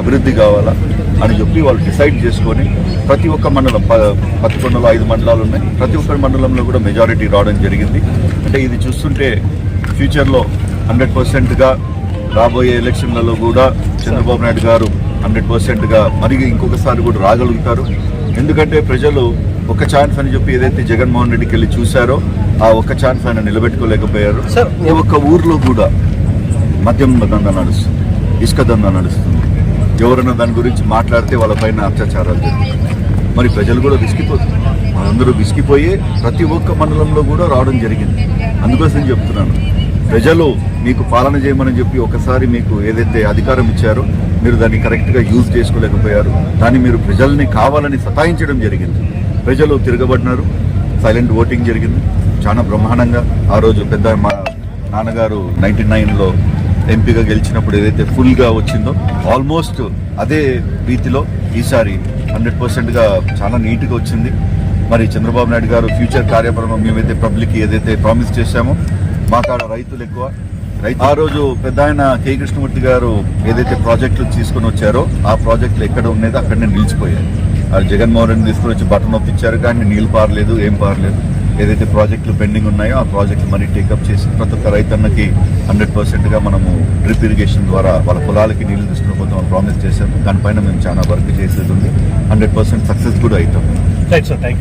అభివృద్ధి కావాలా అని చెప్పి వాళ్ళు డిసైడ్ చేసుకొని ప్రతి ఒక్క మండలం ప- పదకొండులో ఐదు మండలాలు ఉన్నాయి. ప్రతి ఒక్క మండలంలో కూడా మెజారిటీ రావడం జరిగింది. అంటే ఇది చూస్తుంటే ఫ్యూచర్లో హండ్రెడ్ పర్సెంట్గా రాబోయే ఎలక్షన్లలో కూడా చంద్రబాబు నాయుడు గారు హండ్రెడ్ పర్సెంట్గా మరి ఇంకొకసారి కూడా రాగలుగుతారు. ఎందుకంటే ప్రజలు ఒక ఛాన్స్ అని చెప్పి ఏదైతే జగన్మోహన్ రెడ్డికి వెళ్ళి చూశారో ఆ ఒక్క ఛాన్స్ ఆయన నిలబెట్టుకోలేకపోయారు. ఒక్క ఊర్లో కూడా మద్యం దందా నడుస్తుంది ఇసుక దందా నడుస్తుంది. ఎవరైనా దాని గురించి మాట్లాడితే వాళ్ళపైన అత్యాచారాలు జరుగుతున్నాయి. మరి ప్రజలు కూడా విసిగిపోతున్నారు వాళ్ళందరూ విసిగిపోయి ప్రతి ఒక్క మండలంలో కూడా రావడం జరిగింది. అందుకోసం చెప్తున్నాను. ప్రజలు మీకు పాలన చేయమని చెప్పి ఒకసారి మీకు ఏదైతే అధికారం ఇచ్చారో మీరు దాన్ని కరెక్ట్గా యూజ్ చేసుకోలేకపోయారు. దాన్ని మీరు ప్రజల్ని కావాలని సతాయించడం జరిగింది. ప్రజలు తిరగబడినారు. సైలెంట్ ఓటింగ్ జరిగింది. చాలా బ్రహ్మాండంగా ఆ రోజు పెద్ద మా నాన్నగారు నైన్టీ నైన్లో ఎంపీగా గెలిచినప్పుడు ఏదైతే ఫుల్గా వచ్చిందో ఆల్మోస్ట్ అదే రీతిలో ఈసారి హండ్రెడ్ పర్సెంట్గా చాలా నీట్గా వచ్చింది. మరి చంద్రబాబు నాయుడు గారు ఫ్యూచర్ కార్యక్రమం మేమైతే పబ్లిక్ ఏదైతే ప్రామిస్ చేశామో మా కాడ రైతులు ఎక్కువ. రైతు ఆ రోజు పెద్ద ఆయన కే. కృష్ణమూర్తి గారు ఏదైతే ప్రాజెక్టులు తీసుకొని వచ్చారో ఆ ప్రాజెక్టులు ఎక్కడ ఉన్నదో అక్కడనే నిలిచిపోయాయి. ఆ జగన్మోహన్ రెడ్డి తీసుకుని వచ్చి బటన్ కానీ నీళ్ళు పారలేదు ఏం పారలేదు. ఏదైతే ప్రాజెక్టులు పెండింగ్ ఉన్నాయో ఆ ప్రాజెక్టులు మరీ టేకప్ చేసి ప్రతి ఒక్క రైతన్నకి హండ్రెడ్ పర్సెంట్గా మనము డ్రిప్ ఇరిగేషన్ ద్వారా వాళ్ళ పొలాలకి నీళ్ళు తీసుకుని ప్రామిస్ చేశాము దానిపైన మేము చాలా వర్క్ చేసేది ఉంది. హండ్రెడ్ పర్సెంట్ సక్సెస్ కూడా అవుతాం. Right sir thank you